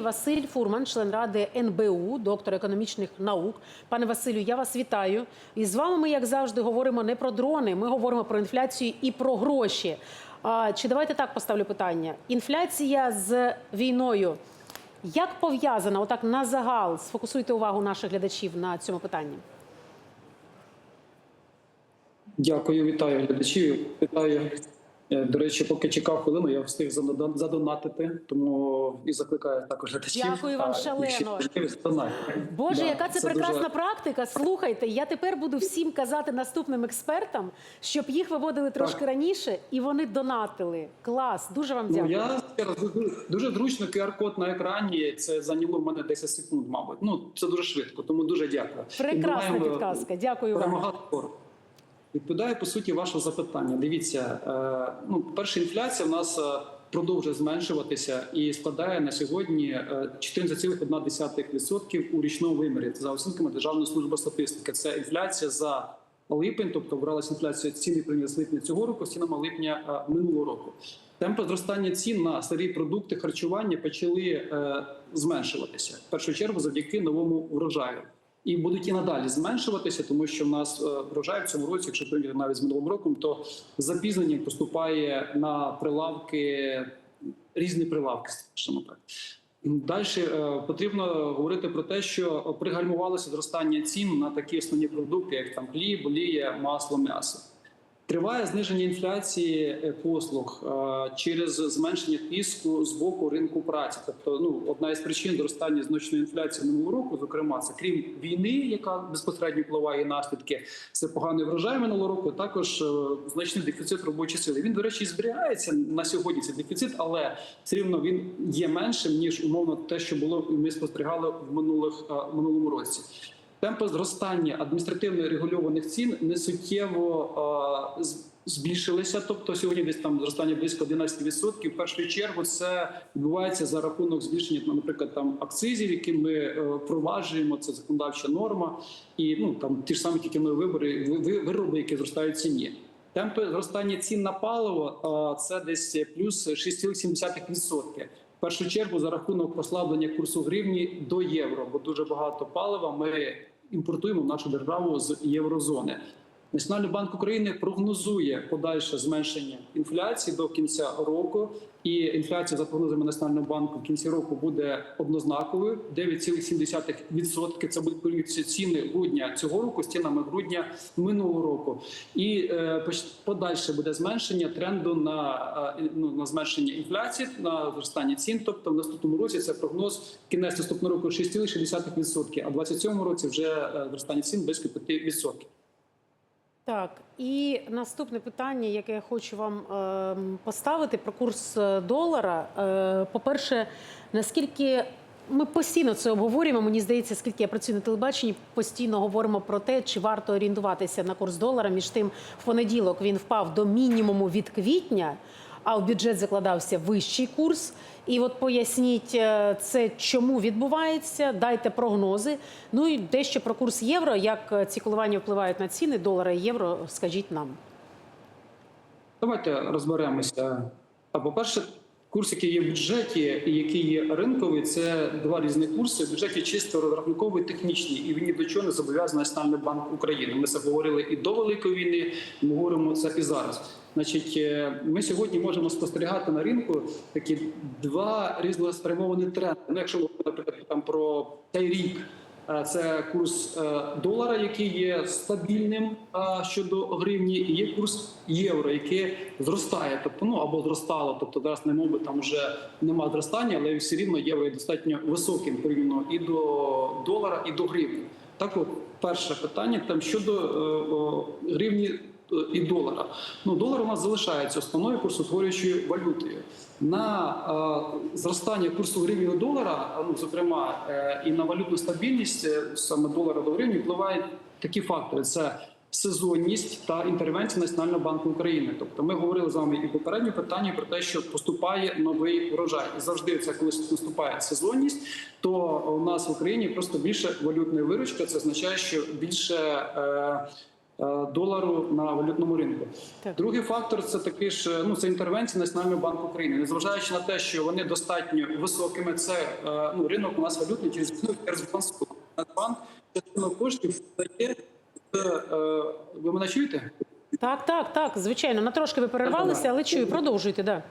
Василь Фурман, член ради НБУ, доктор економічних наук. Пане Василю, я вас вітаю. І з вами ми, як завжди, говоримо не про дрони, ми говоримо про інфляцію і про гроші. А, чи давайте так поставлю питання? Інфляція з війною. Як пов'язана, отак на загал, сфокусуйте увагу наших глядачів на цьому питанні. Дякую, вітаю глядачів. Вітаю. Е, До речі, поки чекав хвилину, я встиг задон- задонатити, тому і закликаю також глядачів. Дякую вам шалено. Боже, Да, яка це, прекрасна дуже- практика. Слухайте, я тепер буду всім казати наступним експертам, щоб їх виводили трошки раніше і вони донатили. Клас, дуже вам Ну, дякую. я дуже, зручно QR-код на екрані. Це зайняло в мене 10 секунд, мабуть. Ну це дуже швидко, тому дуже дякую. Прекрасна підказка. Дякую вам. Відповідаю по суті вашого запитання. Дивіться, е, ну перша інфляція в нас е, продовжує зменшуватися і складає на сьогодні е, 14,1% у річному вимірі. За оцінками Державної служби статистики. Це інфляція за липень, тобто бралася інфляція ціни прийняли з липня цього року, з цінами липня е, минулого року. Темпи зростання цін на старі продукти харчування почали е, зменшуватися в першу чергу завдяки новому врожаю. І будуть і надалі зменшуватися, тому що в нас е, врожай в цьому році, якщо прийняти навіть з минулим роком, то запізнення поступає на прилавки різні прилавки, скажімо так. Далі е, потрібно говорити про те, що пригальмувалося зростання цін на такі основні продукти, як там хліб, олія, масло, м'ясо. Триває зниження інфляції е, послуг е, через зменшення тиску з боку ринку праці. Тобто, ну одна із причин зростання значної інфляції минулого року, зокрема, це крім війни, яка безпосередньо впливає наслідки. Це поганий врожай минулого року. Також е, значний дефіцит робочої сили. Він, до речі, зберігається на сьогодні. Цей дефіцит, але все рівно він є меншим ніж умовно те, що було ми спостерігали в минулих минулому році. Темпи зростання адміністративно регульованих цін не суттєво збільшилися. Тобто сьогодні десь там зростання близько 11%. В першу чергу це відбувається за рахунок збільшення, наприклад, там акцизів, які ми е, впроваджуємо. Це законодавча норма, і ну там ті ж самі тільки ми вибори ви- ви- вироби, які зростають ціні. Темпи зростання цін на паливо це десь плюс 6,7%. В першу чергу за рахунок послаблення курсу гривні до євро, бо дуже багато палива ми імпортуємо в нашу державу з єврозони. Національний банк України прогнозує подальше зменшення інфляції до кінця року, і інфляція за прогнозами Національного банку в кінці року буде однознаковою 9,7%. Це будуть порівнюватися ціни грудня цього року з цінами грудня минулого року. І е, подальше буде зменшення тренду на, е, ну, на зменшення інфляції, на зростання цін. Тобто в наступному році це прогноз кінець наступного року 6,6%, а в 2027 році вже е, зростання цін близько 5%. Так, і наступне питання, яке я хочу вам ем, поставити про курс е, долара. Е, По-перше, наскільки ми постійно це обговорюємо, мені здається, скільки я працюю на телебаченні, постійно говоримо про те, чи варто орієнтуватися на курс долара. Між тим, в понеділок він впав до мінімуму від квітня, а в бюджет закладався вищий курс. І от поясніть е, це, чому відбувається, дайте прогнози. Ну і дещо про курс євро, як е, ці коливання впливають на ціни долара і євро, скажіть нам. Давайте розберемося. А по-перше, курс, який є в бюджеті і який є ринковий, це два різні курси. В бюджеті чисто розрахунковий, технічний, і він ні до чого не зобов'язаний Національний банк України. Ми це говорили і до великої війни, ми говоримо це і зараз. Значить, е, ми сьогодні можемо спостерігати на ринку такі два різноспрямовані тренди. Ну, якщо говорити, наприклад, там про цей рік. Е, Це курс е, долара, який є стабільним е, щодо гривні, і є курс євро, який зростає, тобто ну або зростало. Тобто зараз не мови там вже нема зростання, але все рівно євро є достатньо високим порівняно і до долара, і до гривні. Так, от перше питання там щодо е, о, гривні і долара. Ну долар у нас залишається основною курсотворюючою валютою. На е, зростання курсу гривні до долара, ну зокрема, е, і на валютну стабільність е, саме долара до гривні впливають такі фактори: це сезонність та інтервенція Національного банку України. Тобто, ми говорили з вами і в попередньому питанні про те, що поступає новий врожай, і завжди це коли наступає сезонність, то у нас в Україні просто більше валютної виручки. Це означає, що більше. Е, е, долару на валютному ринку. Так. Другий фактор це таки ж е, ну це інтервенція Національного банку України, незважаючи на те, що вони достатньо високими. Це е, ну ринок у нас валютний через ну, банк. Нацбанк частину коштів дає. е, Ви мене чуєте? Так, так, так, звичайно. На трошки ви перервалися, але чую, продовжуйте. Да.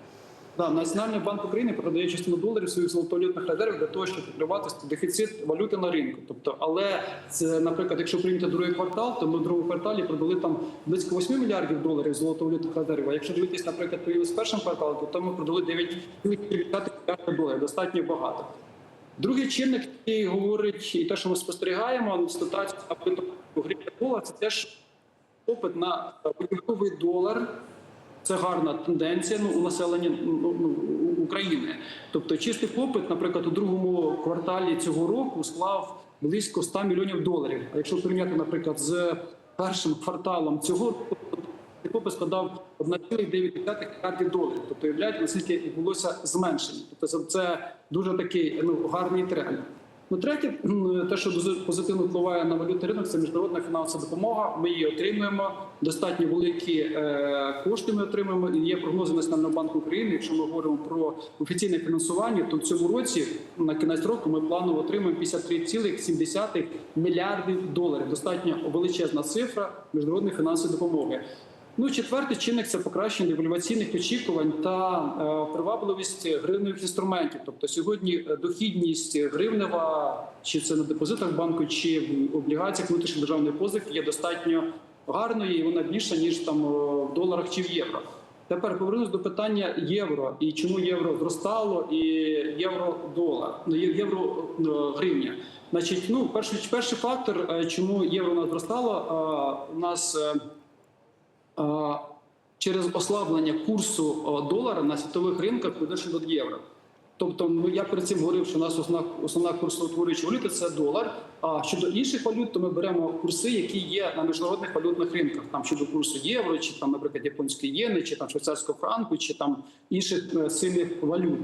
Да, Національний банк України продає частину доларів своїх золотовалютних резервів для того, щоб покривати дефіцит валюти на ринку. Тобто, але це, наприклад, якщо прийняти другий квартал, то ми в другому кварталі продали там близько 8 мільярдів доларів золотовалютних резервів. А якщо дивитись, наприклад, порівняно з першим кварталом, то ми продали 9,5 мільярдів доларів. Достатньо багато. Другий чинник, який говорить, і те, що ми спостерігаємо, ситуацію у гривні долар, це теж попит на готовий долар. Це гарна тенденція ну, у населення ну, ну, України. Тобто, чистий попит, наприклад, у другому кварталі цього року склав близько 100 мільйонів доларів. А якщо порівняти, наприклад, з першим кварталом цього року, попит складав 1,9 мільярдів доларів. Тобто, уявляєте, наскільки відбулося зменшення. Тобто, це дуже такий ну, гарний тренд. Ну, третє, те, що дуже позитивно впливає на валютний ринок, це міжнародна фінансова допомога. Ми її отримуємо. Достатньо великі е, кошти ми отримуємо. І є прогнози Національного банку України. Якщо ми говоримо про офіційне фінансування, то в цьому році на кінець року ми планово отримуємо 53,7 мільярдів доларів. Достатньо величезна цифра міжнародної фінансової допомоги. Ну, четвертий чинник це покращення девальваційних очікувань та е, привабливість гривневих інструментів. Тобто сьогодні е, дохідність гривнева, чи це на депозитах банку, чи в облігаціях внутрішньої державної позики є достатньо гарною, і вона більша ніж там е, в доларах чи в євро. Тепер повернусь до питання євро і чому євро зростало і євро-долар, ну євро е, гривня. Значить, ну перший перший фактор, чому євро у нас зростало, у нас. Е, через ослаблення курсу долара на світових ринках по відношенню до євро. Тобто, ну я перед цим говорив, що у нас основна основна курсоутворююча валюта це долар. А щодо інших валют, то ми беремо курси, які є на міжнародних валютних ринках. Там щодо курсу євро, чи там, наприклад, японської єни, чи там швейцарського франку, чи там інших е, сильних валют.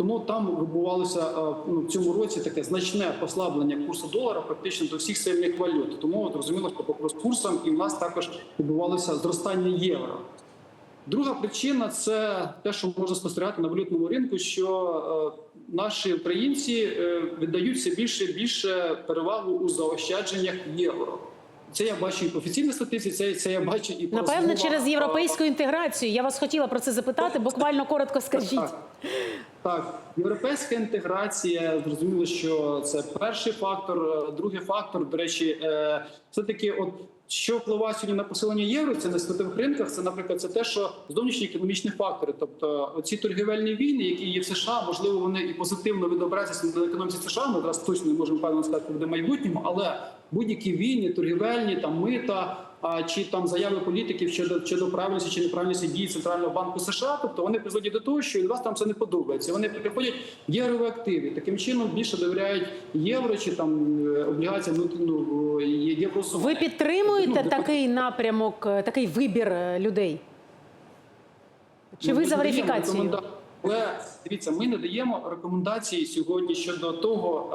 Тому там відбувалося е, ну, в цьому році таке значне послаблення курсу долара практично до всіх сильних валют. Тому от, зрозуміло, що по курсам і в нас також відбувалося зростання євро. Друга причина це те, що можна спостерігати на валютному ринку, що е, наші українці е, віддають все більше і більше перевагу у заощадженнях євро. Це я бачу і по офіційній статистиці, це, це я бачу і по Напевно, через європейську інтеграцію. Я вас хотіла про це запитати. Буквально коротко скажіть. Так, так, європейська інтеграція, зрозуміло, що це перший фактор. Е, Другий фактор, до речі, е, все-таки, от що впливає сьогодні на посилення євро, це на світових ринках. Це, наприклад, це те, що зовнішні економічні фактори, тобто ці торгівельні війни, які є в США, можливо, вони і позитивно відобразяться на економіці США. Ми зараз точно не можемо певно сказати, в майбутньому, але будь-які війни, торгівельні, там мита. Чи там заяви політиків щодо щодо правильності чи неправильності дії центрального банку США, тобто вони призводять до того, що від вас там це не подобається. Вони приходять єврові активи. Таким чином більше довіряють євро чи там е, облігаціям ну, єврозони. Ви підтримуєте Ну, такий напрямок, е, такий вибір е, людей? Чи Ну, ви за верифікацію? Але дивіться, ми не даємо рекомендації сьогодні щодо того,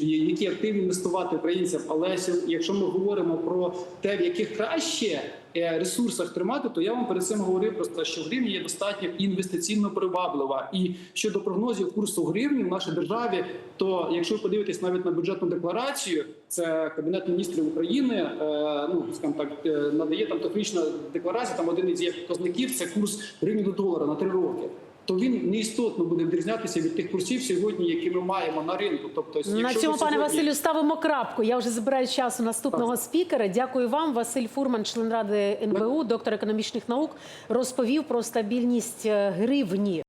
які активи інвестувати українцям. Але якщо ми говоримо про те, в яких краще е, ресурсах тримати, то я вам перед цим говорив просто, що гривня є достатньо інвестиційно приваблива. І щодо прогнозів курсу гривні в нашій державі, то якщо ви подивитесь навіть на бюджетну декларацію, це кабінет міністрів України. е, Ну скажімо так, е, надає там технічна декларація. Там один із є показників це курс гривні до долара на три роки. То він неістотно буде відрізнятися від тих курсів сьогодні, які ми маємо на ринку. Тобто, На цьому, пане сьогодні- Василю, ставимо крапку. Я вже забираю часу наступного спікера. Дякую вам. Василь Фурман, член ради НБУ, доктор економічних наук, розповів про стабільність е, гривні.